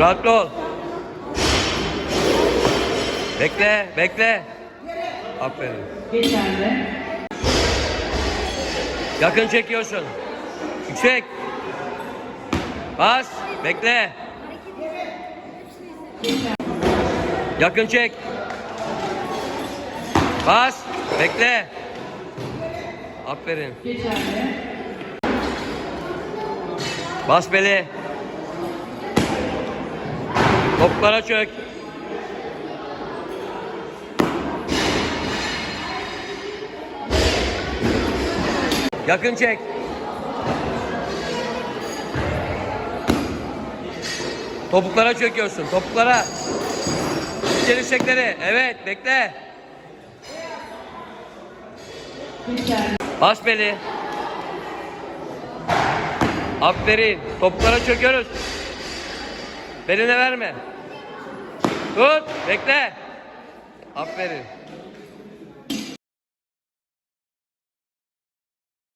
Rahatlı ol. Bekle, bekle. Aferin. Geçerli. Yakın çekiyorsun. Yüksek. Bas. Bekle. Yakın çek. Bas. Bekle. Aferin. Geçerli. Bas beli. Toplara çök. Yakın çek. Topuklara çöküyorsun. Topuklara. İçeri dirsekleri. Evet bekle. Bas beli. Aferin. Topuklara çöküyoruz. Beline verme. Tut. Bekle. Aferin.